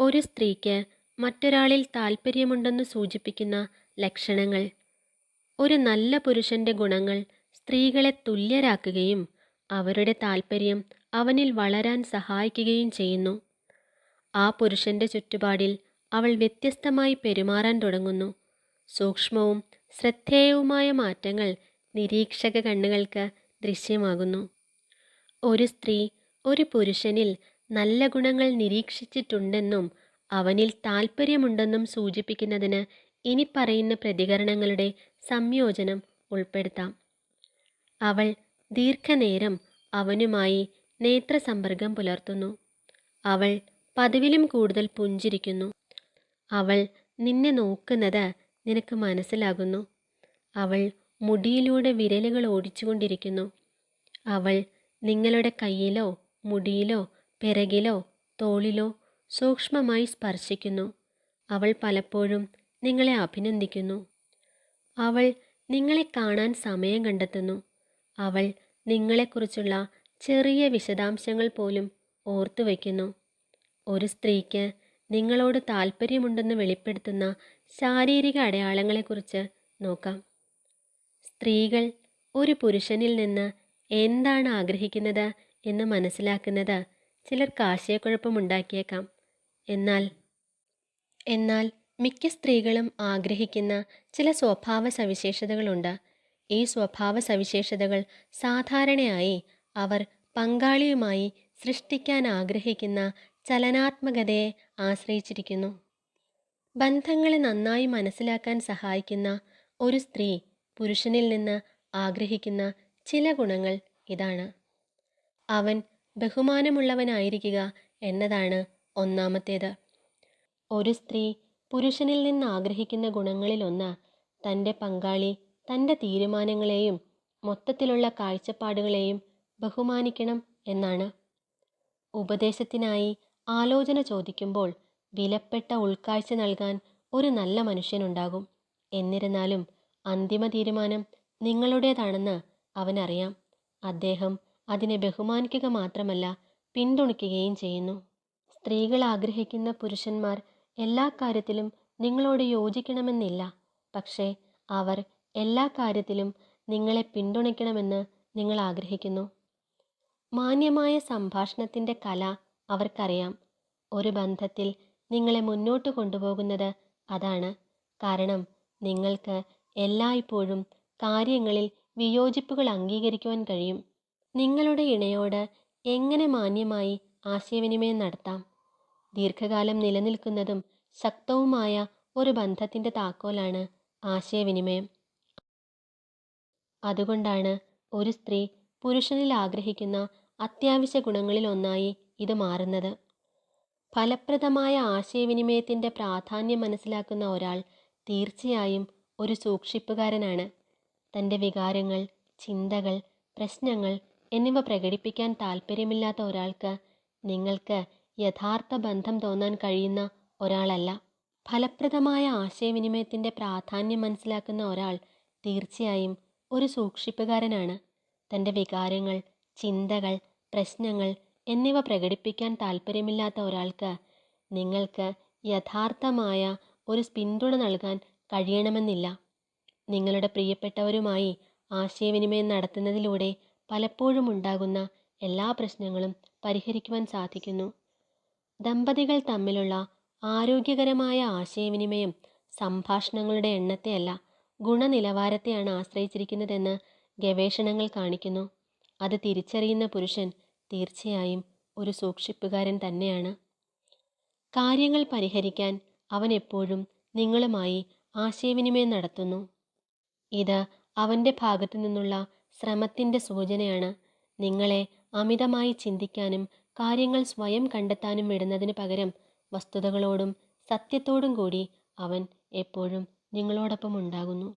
ഒരു സ്ത്രീക്ക് മറ്റൊരാളിൽ താൽപ്പര്യമുണ്ടെന്ന് സൂചിപ്പിക്കുന്ന ലക്ഷണങ്ങൾ. ഒരു നല്ല പുരുഷന്റെ ഗുണങ്ങൾ സ്ത്രീകളെ തുല്യരാക്കുകയും അവരുടെ താൽപ്പര്യം അവനിൽ വളരാൻ സഹായിക്കുകയും ചെയ്യുന്നു. ആ പുരുഷന്റെ ചുറ്റുപാടിൽ അവൾ വ്യത്യസ്തമായി പെരുമാറാൻ തുടങ്ങുന്നു. സൂക്ഷ്മവും ശ്രദ്ധേയവുമായ മാറ്റങ്ങൾ നിരീക്ഷക കണ്ണുകൾക്ക് ദൃശ്യമാകുന്നു. ഒരു സ്ത്രീ ഒരു പുരുഷനിൽ നല്ല ഗുണങ്ങൾ നിരീക്ഷിച്ചിട്ടുണ്ടെന്നും അവനിൽ താൽപ്പര്യമുണ്ടെന്നും സൂചിപ്പിക്കുന്നതിന് ഇനി പറയുന്ന പ്രതികരണങ്ങളുടെ സംയോജനം ഉൾപ്പെടുത്താം. അവൾ ദീർഘനേരം അവനുമായി നേത്രസമ്പർക്കം പുലർത്തുന്നു. അവൾ പതിവിലും കൂടുതൽ പുഞ്ചിരിക്കുന്നു. അവൾ നിന്നെ നോക്കുന്നത് നിനക്ക് മനസ്സിലാകുന്നു. അവൾ മുടിയിലൂടെ വിരലുകൾ ഓടിച്ചുകൊണ്ടിരിക്കുന്നു. അവൾ നിങ്ങളുടെ കയ്യിലോ മുടിയിലോ പിറകിലോ തോളിലോ സൂക്ഷ്മമായി സ്പർശിക്കുന്നു. അവൾ പലപ്പോഴും നിങ്ങളെ അഭിനന്ദിക്കുന്നു. അവൾ നിങ്ങളെ കാണാൻ സമയം കണ്ടെത്തുന്നു. അവൾ നിങ്ങളെക്കുറിച്ചുള്ള ചെറിയ വിശദാംശങ്ങൾ പോലും ഓർത്തു വയ്ക്കുന്നു. ഒരു സ്ത്രീക്ക് നിങ്ങളോട് താല്പര്യമുണ്ടെന്ന് വെളിപ്പെടുത്തുന്ന ശാരീരിക അടയാളങ്ങളെക്കുറിച്ച് നോക്കാം. സ്ത്രീകൾ ഒരു പുരുഷനിൽ നിന്ന് എന്താണ് ആഗ്രഹിക്കുന്നത് എന്ന് മനസ്സിലാക്കുന്നത് ചിലർക്ക് ആശയക്കുഴപ്പമുണ്ടാക്കിയേക്കാം എന്നാൽ എന്നാൽ മിക്ക സ്ത്രീകളും ആഗ്രഹിക്കുന്ന ചില സ്വഭാവ സവിശേഷതകളുണ്ട്. ഈ സ്വഭാവ സവിശേഷതകൾ സാധാരണയായി അവർ പങ്കാളിയുമായി സൃഷ്ടിക്കാൻ ആഗ്രഹിക്കുന്ന ചലനാത്മകതയെ ആശ്രയിച്ചിരിക്കുന്നു. ബന്ധങ്ങളെ നന്നായി മനസ്സിലാക്കാൻ സഹായിക്കുന്ന ഒരു സ്ത്രീ പുരുഷനിൽ നിന്ന് ആഗ്രഹിക്കുന്ന ചില ഗുണങ്ങൾ ഇതാണ്. അവൻ ബഹുമാനമുള്ളവനായിരിക്കുക എന്നതാണ് ഒന്നാമത്തേത്. ഒരു സ്ത്രീ പുരുഷനിൽ നിന്ന് ആഗ്രഹിക്കുന്ന ഗുണങ്ങളിലൊന്ന് തന്റെ പങ്കാളി തന്റെ തീരുമാനങ്ങളെയും മൊത്തത്തിലുള്ള കാഴ്ചപ്പാടുകളെയും ബഹുമാനിക്കണം എന്നാണ്. ഉപദേശത്തിനായി ആലോചന ചോദിക്കുമ്പോൾ വിലപ്പെട്ട ഉൾക്കാഴ്ച നൽകാൻ ഒരു നല്ല മനുഷ്യനുണ്ടാകും. എന്നിരുന്നാലും അന്തിമ തീരുമാനം നിങ്ങളുടേതാണെന്ന് അവനറിയാം. അദ്ദേഹം അതിനെ ബഹുമാനിക്കുക മാത്രമല്ല പിന്തുണയ്ക്കുകയും ചെയ്യുന്നു. സ്ത്രീകൾ ആഗ്രഹിക്കുന്ന പുരുഷന്മാർ എല്ലാ കാര്യത്തിലും നിങ്ങളോട് യോജിക്കണമെന്നില്ല. പക്ഷേ അവർ എല്ലാ കാര്യത്തിലും നിങ്ങളെ പിന്തുണയ്ക്കണമെന്ന് നിങ്ങൾ ആഗ്രഹിക്കുന്നു. മാന്യമായ സംഭാഷണത്തിന്റെ കല അവർക്കറിയാം. ഒരു ബന്ധത്തിൽ നിങ്ങളെ മുന്നോട്ട് കൊണ്ടുപോകുന്നത് അതാണ്. കാരണം നിങ്ങൾക്ക് എല്ലായ്പ്പോഴും കാര്യങ്ങളിൽ വിയോജിപ്പുകൾ അംഗീകരിക്കുവാൻ കഴിയും. നിങ്ങളുടെ ഇണയോട് എങ്ങനെ മാന്യമായി ആശയവിനിമയം നടത്താം? ദീർഘകാലം നിലനിൽക്കുന്നതും ശക്തവുമായ ഒരു ബന്ധത്തിന്റെ താക്കോലാണ് ആശയവിനിമയം. അതുകൊണ്ടാണ് ഒരു സ്ത്രീ പുരുഷനിൽ ആഗ്രഹിക്കുന്ന അത്യാവശ്യ ഗുണങ്ങളിൽ ഒന്നായി ഇത് മാറുന്നത്. ഫലപ്രദമായ ആശയവിനിമയത്തിന്റെ പ്രാധാന്യം മനസ്സിലാക്കുന്ന ഒരാൾ തീർച്ചയായും ഒരു സൂക്ഷിപ്പുകാരനാണ്. തന്റെ വികാരങ്ങൾ ചിന്തകൾ പ്രശ്നങ്ങൾ എന്നിവ പ്രകടിപ്പിക്കാൻ താല്പര്യമില്ലാത്ത ഒരാൾക്ക് നിങ്ങൾക്ക് യഥാർത്ഥ ബന്ധം തോന്നാൻ കഴിയുന്ന ഒരാളല്ല. ഫലപ്രദമായ ആശയവിനിമയത്തിന്റെ പ്രാധാന്യം മനസ്സിലാക്കുന്ന ഒരാൾ തീർച്ചയായും ഒരു സൂക്ഷിപ്പുകാരനാണ്. തന്റെ വികാരങ്ങൾ ചിന്തകൾ പ്രശ്നങ്ങൾ എന്നിവ പ്രകടിപ്പിക്കാൻ താല്പര്യമില്ലാത്ത ഒരാൾക്ക് നിങ്ങൾക്ക് യഥാർത്ഥമായ ഒരു പിന്തുണ നൽകാൻ കഴിയണമെന്നില്ല. നിങ്ങളുടെ പ്രിയപ്പെട്ടവരുമായി ആശയവിനിമയം നടത്തുന്നതിലൂടെ പലപ്പോഴും ഉണ്ടാകുന്ന എല്ലാ പ്രശ്നങ്ങളും പരിഹരിക്കുവാൻ സാധിക്കുന്നു. ദമ്പതികൾ തമ്മിലുള്ള ആരോഗ്യകരമായ ആശയവിനിമയം സംഭാഷണങ്ങളുടെ എണ്ണത്തെയല്ല ഗുണനിലവാരത്തെയാണ് ആശ്രയിച്ചിരിക്കുന്നതെന്ന് ഗവേഷണങ്ങൾ കാണിക്കുന്നു. അത് തിരിച്ചറിയുന്ന പുരുഷൻ തീർച്ചയായും ഒരു സൂക്ഷിപ്പുകാരൻ തന്നെയാണ്. കാര്യങ്ങൾ പരിഹരിക്കാൻ അവൻ എപ്പോഴും നിങ്ങളുമായി ആശയവിനിമയം നടത്തുന്നു. ഇത് അവന്റെ ഭാഗത്തു നിന്നുള്ള ശ്രമത്തിന്റെ സൂചനയാണ്. നിങ്ങളെ അമിതമായി ചിന്തിക്കാനും കാര്യങ്ങൾ സ്വയം കണ്ടെത്താനും വിടുന്നതിന് പകരം വസ്തുതകളോടും സത്യത്തോടും കൂടി അവൻ എപ്പോഴും നിങ്ങളോടൊപ്പം ഉണ്ടാകുന്നു.